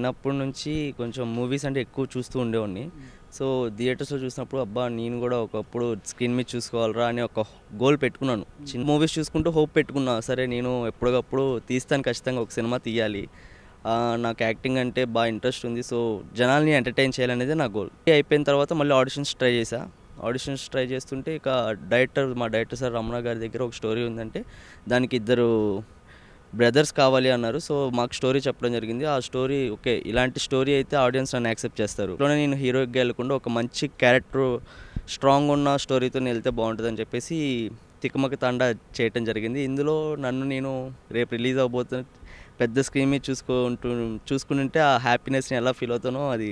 చిన్నప్పటి నుంచి కొంచెం మూవీస్ అంటే ఎక్కువ చూస్తూ ఉండేవాడిని. సో థియేటర్స్లో చూసినప్పుడు అబ్బా నేను కూడా ఒకప్పుడు స్క్రీన్ మీద చూసుకోవాలరా అని ఒక గోల్ పెట్టుకున్నాను. చిన్న మూవీస్ చూసుకుంటూ హోప్ పెట్టుకున్నా సరే నేను ఎప్పటికప్పుడు తీస్తాను ఖచ్చితంగా ఒక సినిమా తీయాలి. నాకు యాక్టింగ్ అంటే బాగా ఇంట్రెస్ట్ ఉంది. సో జనాల్ని ఎంటర్టైన్ చేయాలనేది నా గోల్ అయిపోయిన తర్వాత మళ్ళీ ఆడిషన్స్ ట్రై చేశా. ఆడిషన్స్ ట్రై చేస్తుంటే ఇక డైరెక్టర్ మా డైరెక్టర్ సార్ రమణ గారి దగ్గర ఒక స్టోరీ ఉందంటే దానికి ఇద్దరు బ్రదర్స్ కావాలి అన్నారు. సో మాకు స్టోరీ చెప్పడం జరిగింది. ఆ స్టోరీ ఓకే ఇలాంటి స్టోరీ అయితే ఆడియన్స్ నన్ను యాక్సెప్ట్ చేస్తారు. ఇట్లోనే నేను హీరోయిక్గా వెళ్ళకుండా ఒక మంచి క్యారెక్టర్ స్ట్రాంగ్ ఉన్న స్టోరీతో వెళ్తే బాగుంటుందని చెప్పేసి తికమక తండా చేయటం జరిగింది. ఇందులో నన్ను నేను రేపు రిలీజ్ అవబోతున్న పెద్ద స్క్రీన్ మీద చూసుకుంటూ చూసుకుంటుంటే ఆ హ్యాపీనెస్ని ఎలా ఫీల్ అవుతానో అది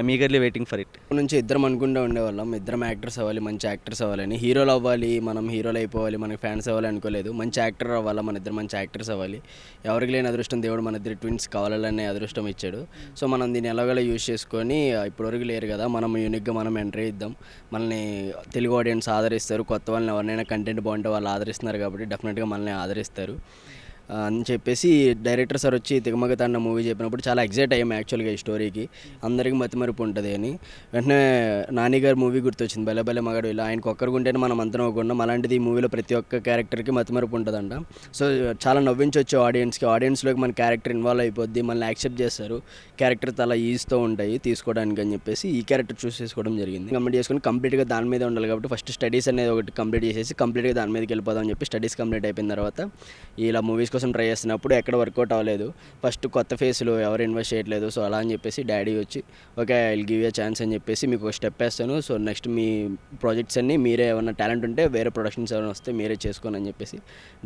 I'm eagerly waiting for it నుంచి ఇద్దరం అనుకుంటూ ఉండేవాళ్ళం. ఇద్దరం యాక్టర్స్ అవ్వాలి మంచి యాక్టర్స్ అవ్వాలని హీరోలు అవ్వాలి మనం హీరోలు అయిపోవాలి మనకి ఫ్యాన్స్ అవ్వాలి అనుకోలేదు. మంచి యాక్టర్ అవ్వాలి మన ఇద్దరు మంచి యాక్టర్స్ అవ్వాలి. ఎవరికి లేని అదృష్టం దేవుడు మన ఇద్దరు ట్విన్స్ కావాలనే అదృష్టం ఇచ్చాడు. సో మనం దీన్ని ఎలాగోలా యూజ్ చేసుకొని ఇప్పటివరకు లేరు కదా మనం యూనిక్గా మనం ఎంట్రీ ఇద్దాం మనల్ని తెలుగు ఆడియన్స్ ఆదరిస్తారు. కొత్త వాళ్ళని ఎవరినైనా కంటెంట్ బాగుంటే వాళ్ళు ఆదరిస్తున్నారు కాబట్టి డెఫినెట్గా మనల్ని ఆదరిస్తారు. అని చెప్పేసి డైరెక్టర్ సార్ వచ్చి తిగమగ తండ మూవీ చెప్పినప్పుడు చాలా ఎగ్జైట్ అయ్యాము యాక్చువల్గా ఈ స్టోరీకి. అందరికీ మతిమరుపు ఉంటుంది అని. వెంటనే నాని మూవీ గుర్తొచ్చింది బలే బలే మగాడు ఇలా ఆయనకు ఒక్కరికుంటేనే మనం అంతరం అవ్వకుండా అలాంటిది ఈ మూవీలో ప్రతి ఒక్క క్యారెక్టర్కి మతిమరుపు ఉంటుందంట. సో చాలా నవ్వించవచ్చు ఆడియన్స్కి. ఆడియన్స్లోకి మన క్యారెక్టర్ ఇన్వాల్వ్ అయిపోద్ది మనల్ని యాక్సెప్ట్ చేస్తారు. క్యారెక్టర్ చాలా ఈజీతో ఉంటాయి తీసుకోవడానికి అని చెప్పేసి ఈ క్యారెక్టర్ చూస్ చేసుకోవడం జరిగింది. కంప్లీట్ చేసుకొని కంప్లీట్గా దాని మీద ఉండాలి కాబట్టి ఫస్ట్ స్టడీస్ అనేది ఒకటి కంప్లీట్ చేసేసి కంప్లీట్గా దాని మీదకి వెళ్ళిపోదాం అని చెప్పి స్టడీస్ కంప్లీట్ అయిపోయిన తర్వాత ఇలా మూవీస్ కోసం ట్రై చేస్తున్నప్పుడు ఎక్కడ వర్కౌట్ అవ్వలేదు. ఫస్ట్ కొత్త ఫేస్లో ఎవరు ఇన్వెస్ట్ చేయట్లేదు. సో అలా అని చెప్పేసి డాడీ వచ్చి okay I give a chance అని చెప్పేసి మీకు ఒక స్టెప్ వేస్తాను. సో నెక్స్ట్ మీ ప్రాజెక్ట్స్ అన్నీ మీరే ఏమైనా టాలెంట్ ఉంటే వేరే ప్రొడక్షన్స్ ఏమైనా వస్తే మీరే చేసుకోని అని చెప్పేసి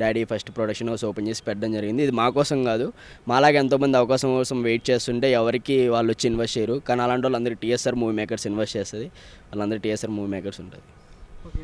daddy first production house open చేసి పెట్టడం జరిగింది. ఇది మా కోసం కాదు. మాలాగా ఎంతోమంది అవకాశం కోసం వెయిట్ చేస్తుంటే ఎవరికి వాళ్ళు వచ్చి ఇన్వెస్ట్ చేయరు. కానీ అలాంటి వాళ్ళందరూ టీఎస్ఆర్ మూవీ మేకర్స్ ఇన్వెస్ట్ చేస్తుంది. వాళ్ళందరూ టీఎస్ఆర్ మూవీ మేకర్స్ ఉంటుంది. ఓకే